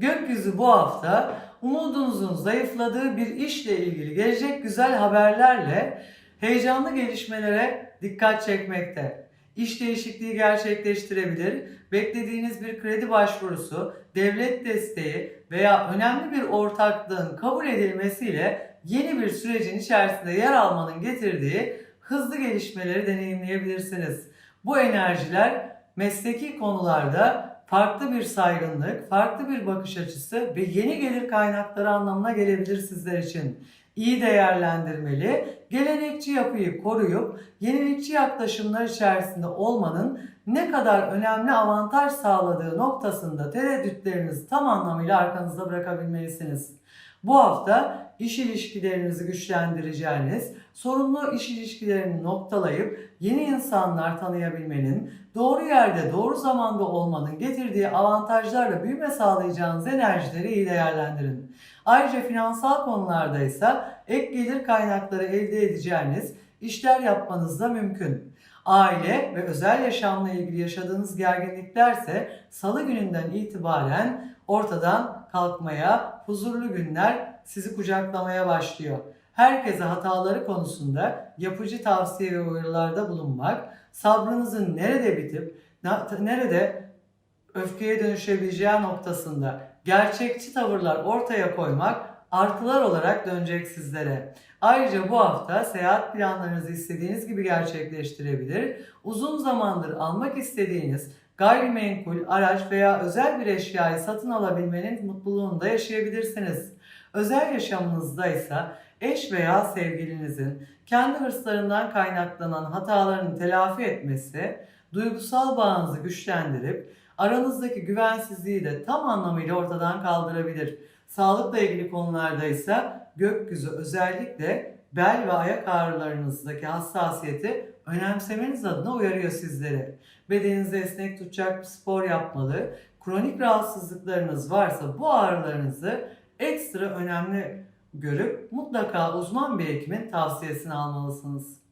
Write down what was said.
Gökyüzü bu hafta umudunuzun zayıfladığı bir işle ilgili gelecek güzel haberlerle heyecanlı gelişmelere dikkat çekmekte. İş değişikliği gerçekleştirebilir, beklediğiniz bir kredi başvurusu, devlet desteği veya önemli bir ortaklığın kabul edilmesiyle yeni bir sürecin içerisinde yer almanın getirdiği hızlı gelişmeleri deneyimleyebilirsiniz. Bu enerjiler mesleki konularda farklı bir saygınlık, farklı bir bakış açısı ve yeni gelir kaynakları anlamına gelebilir sizler için. İyi değerlendirmeli, gelenekçi yapıyı koruyup yenilikçi yaklaşımlar içerisinde olmanın ne kadar önemli avantaj sağladığı noktasında tereddütlerinizi tam anlamıyla arkanızda bırakabilmelisiniz. Bu hafta iş ilişkilerinizi güçlendireceğiniz, sorunlu iş ilişkilerini noktalayıp yeni insanlar tanıyabilmenin, doğru yerde doğru zamanda olmanın getirdiği avantajlarla büyüme sağlayacağınız enerjileri iyi değerlendirin. Ayrıca finansal konularda ise ek gelir kaynakları elde edeceğiniz işler yapmanız da mümkün. Aile ve özel yaşamla ilgili yaşadığınız gerginliklerse salı gününden itibaren ortadan kalkmaya, huzurlu günler sizi kucaklamaya başlıyor. Herkese hataları konusunda yapıcı tavsiye ve uyarılarda bulunmak, sabrınızın nerede bitip nerede öfkeye dönüşebileceği noktasında gerçekçi tavırlar ortaya koymak artılar olarak dönecek sizlere. Ayrıca bu hafta seyahat planlarınızı istediğiniz gibi gerçekleştirebilir. Uzun zamandır almak istediğiniz gayrimenkul, araç veya özel bir eşyayı satın alabilmenin mutluluğunu da yaşayabilirsiniz. Özel yaşamınızda ise eş veya sevgilinizin kendi hırslarından kaynaklanan hatalarını telafi etmesi, duygusal bağınızı güçlendirip aranızdaki güvensizliği de tam anlamıyla ortadan kaldırabilir. Sağlıkla ilgili konularda ise gökyüzü özellikle bel ve ayak ağrılarınızdaki hassasiyeti önemsemeniz adına uyarıyor sizleri. Bedeninizi esnek tutacak bir spor yapmalı. Kronik rahatsızlıklarınız varsa bu ağrılarınızı ekstra önemli görüp mutlaka uzman bir hekimin tavsiyesini almalısınız.